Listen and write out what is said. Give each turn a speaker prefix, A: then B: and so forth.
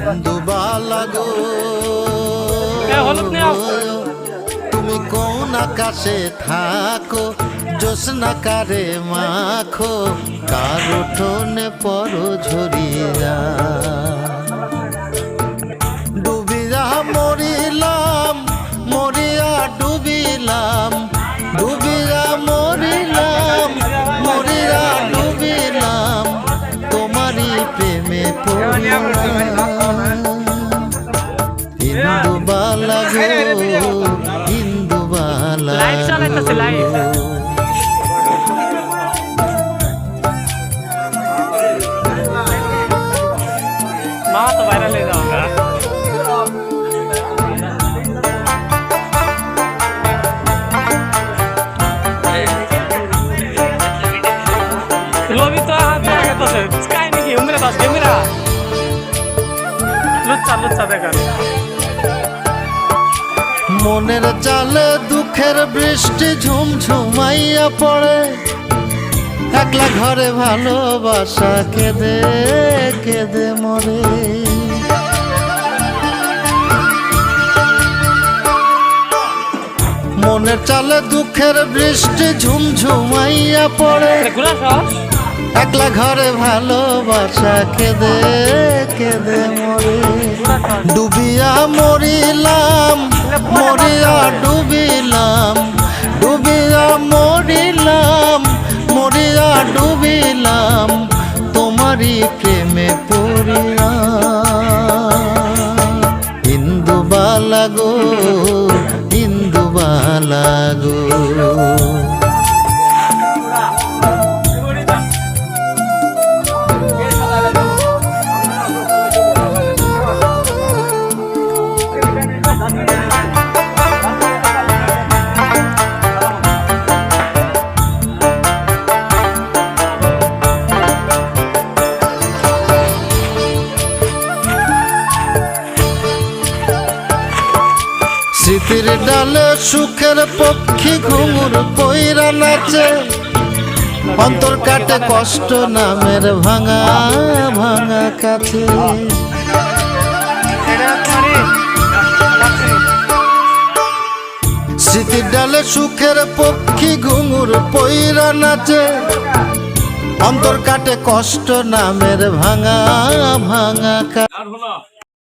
A: ইন্দুবালা গো
B: হ্যাঁ।
A: তুমি কোন আকাশে থাকো জোসনা কারে মাখো কার উঠোনে পর ঝরিয়া ডুবিয়া মরিলাম মরিয়া ডুবিলাম ডুবিয়া পড়িলাম ইন্দুবালা গো ইন্দুবালা
B: লাইট চালাইতাছে, তো বাইরে হয়ে যাও উমরে বাস ক্যামেরা লুচ্চা লুচ্চা দেখান
A: মনের চালে দুঃখের বৃষ্টি ঝুমঝুমাইয়া পড়ে। একলা ঘরে ভালোবাসা কেঁদে কেঁদে মরে। মনের চালে দুঃখের বৃষ্টি ঝুমঝুমাইয়া পড়ে। একলা ঘরে ভালোবাসা, কেঁদে কেঁদে মরে। ডুবিয়া মরিলাম, মরিয়া ডুবিলাম, ডুবিয়া মরিলাম, মরিয়া ডুবিলাম, তোমারই প্রেমে পড়িয়া। ইন্দুবালা গো স্মৃতির ডালে সুখের পক্ষী ঘুঙুর পইরা নাচে। অন্তর কাটে কষ্ট নামের ভাঙা ভাঙা কাছে। স্মৃতির ডালে সুখের পক্ষী ঘুঙুর পইরা নাচে। অন্তর কাটে কষ্ট নামের ভাঙা ভাঙা
C: হলো